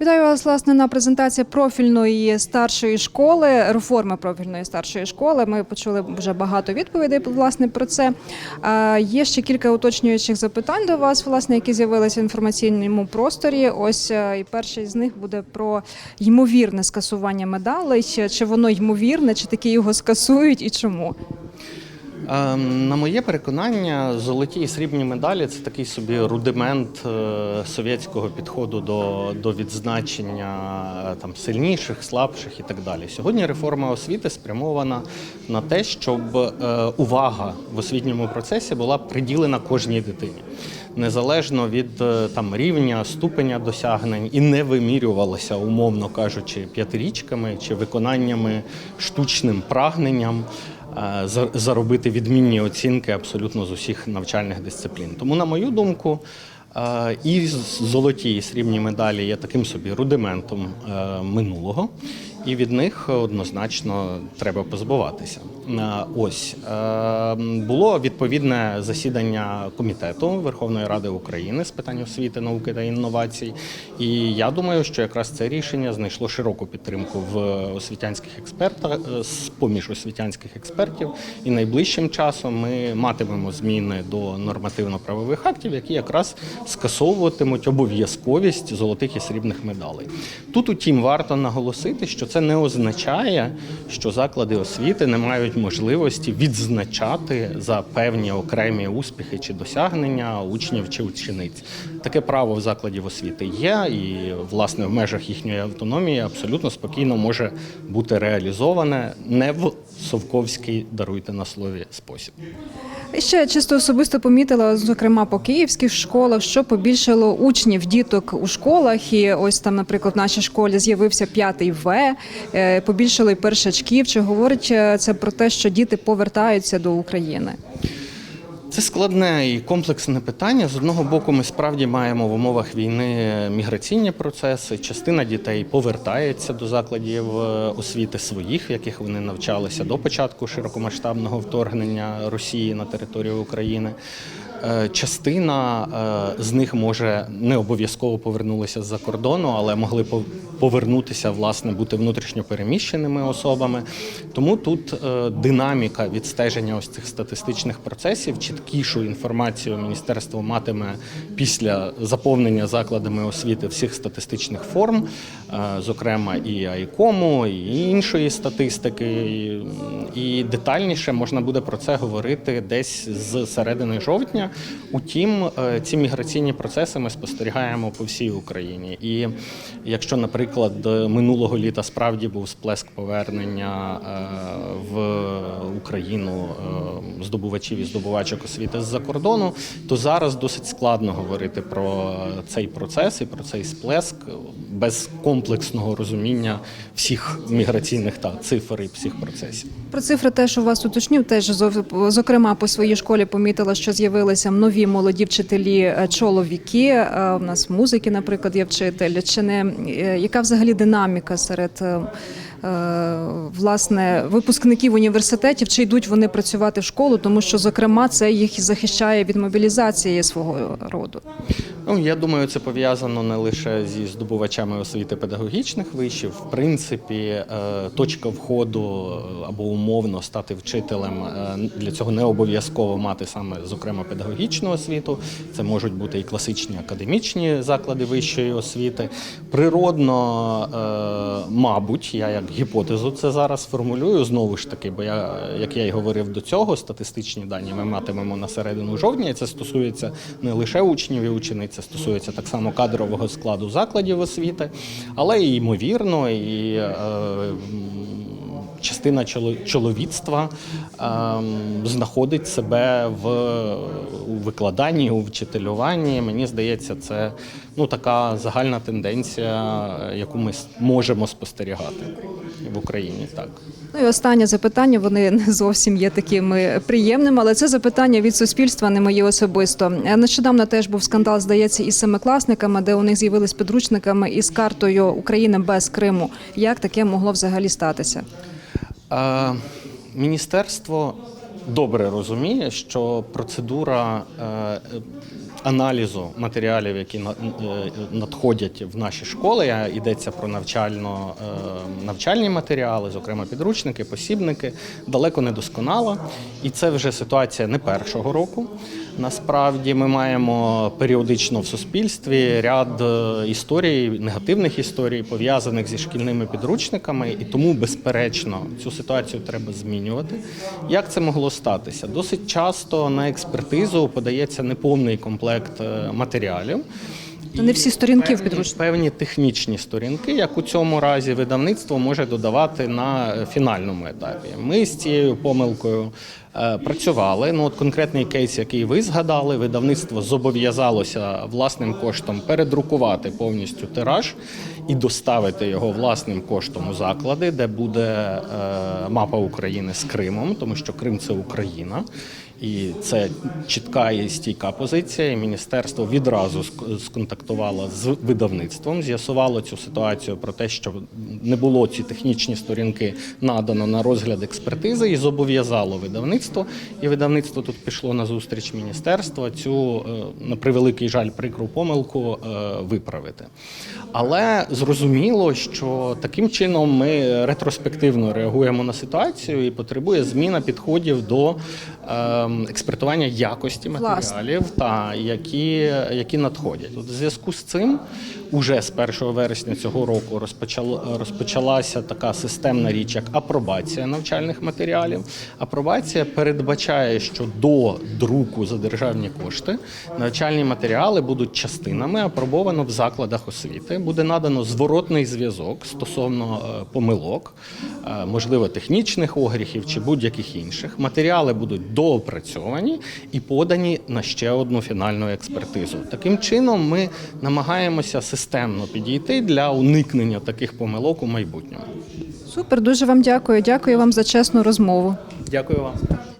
Вітаю вас власне на презентації профільної старшої школи, реформи профільної старшої школи. Ми почули вже багато відповідей власне про це. А, Є ще кілька уточнюючих запитань до вас, власне, які з'явилися в інформаційному просторі. Ось е, і перший з них буде про ймовірне скасування медалей. Чи- воно ймовірне, чи таки його скасують і чому? Е, На моє переконання, золоті і срібні медалі це такий собі рудимент е, совєтського підходу до, до відзначення е, там сильніших, слабших і так далі. Сьогодні реформа освіти спрямована на те, щоб е, увага в освітньому процесі була приділена кожній дитині. Незалежно від там рівня, ступеня досягнень і не вимірювалося, умовно кажучи, п'ятирічками чи виконаннями штучним прагненням заробити відмінні оцінки абсолютно з усіх навчальних дисциплін. Тому, на мою думку, е, і золоті і срібні медалі є таким собі рудиментом е, минулого, і від них однозначно треба позбуватися. Е, Ось е, було відповідне засідання комітету Верховної Ради України з питань освіти, науки та інновацій. І я думаю, що якраз це рішення знайшло широку підтримку в освітянських експертах з поміж освітянських експертів. І найближчим часом ми матимемо зміни до нормативно-правових актів, які якраз скасовуватимуть обов'язковість золотих і срібних медалей. Тут, утім, варто наголосити, що це не означає, що заклади освіти не мають можливості відзначати за певні окремі успіхи чи досягнення учнів чи учениць. Таке право в закладів освіти є, і власне в межах їхньої автономії абсолютно спокійно може бути реалізоване не в совковський даруйте на слові спосіб. І Ще чисто особисто помітила, зокрема по київських школах, що побільшало учнів, діток у школах. І ось там, наприклад, в нашій школі з'явився п'ятий В, е, побільшало і першачків. Чи говорить е, це про те, що діти повертаються до України? Це складне і комплексне питання. З одного боку, ми справді маємо в умовах війни міграційні процеси. Частина дітей повертається до закладів е, освіти своїх, в яких вони навчалися до початку широкомасштабного вторгнення Росії на територію України. Е, Частина е, з них може не обов'язково повернулися з-за кордону, але могли пов- повернутися, власне, бути внутрішньо переміщеними особами. Тому тут е, динаміка відстеження ось цих статистичних процесів, чіткішу інформацію міністерство матиме після заповнення закладами освіти всіх статистичних форм, зокрема і АІКОМу, і іншої статистики. І детальніше можна буде про це говорити десь з середини жовтня. Утім, е, ці міграційні процеси ми спостерігаємо по всій Україні. І якщо, наприклад, минулого літа справді був сплеск повернення е, в Україну е, здобувачів і здобувачок освіти з-за кордону, то зараз досить складно говорити про цей процес і про цей сплеск без комплексного розуміння всіх міграційних та цифр і всіх процесів. Про цифри теж у вас уточнів. Теж зокрема по своїй школі помітила, що з'явилися нові молоді вчителі е, чоловіки. Е, У нас музики, наприклад, є вчитель. Чи не е, яка взагалі динаміка серед власне випускників університетів? Чи йдуть вони працювати в школу? Тому що, зокрема, це їх захищає від мобілізації свого роду. Ну, я думаю, це пов'язано не лише зі здобувачами освіти педагогічних вишів. В принципі, е, точка входу е, або умовно стати вчителем е, для цього не обов'язково мати саме, зокрема, педагогічну освіту. Це можуть бути і класичні академічні заклади вищої освіти. Природно, мабуть, я як гіпотезу це зараз формулюю знову ж таки, бо я, як я й говорив до цього, статистичні дані ми матимемо на середину жовтня. Це стосується не лише учнів і учениць, це стосується так само кадрового складу закладів освіти, але і ймовірно, і е, частина чоло- чоловіцтва ем, знаходить себе в викладанні, у вчителюванні. Мені здається, це ну така загальна тенденція, яку ми можемо спостерігати в Україні. Так. Ну і останнє запитання. Вони не зовсім є такими приємними, але це запитання від суспільства, не моє особисто. Е, Нещодавно теж був скандал, здається, із семикласниками, де у них з'явились підручниками із картою України без Криму. Як таке могло взагалі статися? Е, Міністерство добре розуміє, що процедура е, аналізу матеріалів, які е, надходять в наші школи. Йдеться про навчально, е, навчальні матеріали, зокрема підручники, посібники, далеко не досконала. І це вже ситуація не першого року. Насправді ми маємо періодично в суспільстві ряд е, історій, негативних історій, пов'язаних зі шкільними підручниками, і тому, безперечно, цю ситуацію треба змінювати. Як це могло статися? Досить часто на експертизу подається неповний комплект е, матеріалів. Ну, не всі сторінки в підручнику. Певні технічні сторінки, як у цьому разі видавництво може додавати на е, фінальному етапі. Ми з цією помилкою е, працювали. Ну, от конкретний кейс, який ви згадали, видавництво зобов'язалося власним коштом передрукувати повністю тираж і доставити його власним коштом у заклади, де буде мапа України з Кримом, тому що Крим це Україна. І це чітка і стійка позиція. І міністерство відразу сконтактувало з видавництвом, з'ясувало цю ситуацію про те, що не було ці технічні сторінки надано на розгляд експертизи, і зобов'язало видавництво. І видавництво тут пішло на зустріч міністерства цю е, на превеликий жаль прикру помилку е, виправити. Але зрозуміло, що таким чином ми ретроспективно реагуємо на ситуацію і потребує зміна підходів до ем, експертування якості матеріалів, та які, які надходять. От в зв'язку з цим уже з 1 вересня цього року розпочало, розпочалася така системна річ, як апробація навчальних матеріалів. Апробація передбачає, що до друку за державні кошти навчальні матеріали будуть частинами апробовано в закладах освіти. Буде надано зворотний зв'язок стосовно е, помилок, е, можливо, технічних огріхів чи будь-яких інших. Матеріали будуть доопрацьовані і подані на ще одну фінальну експертизу. Таким чином, ми намагаємося системно підійти для уникнення таких помилок у майбутньому. Супер, дуже вам дякую. Дякую вам за чесну розмову. Дякую вам.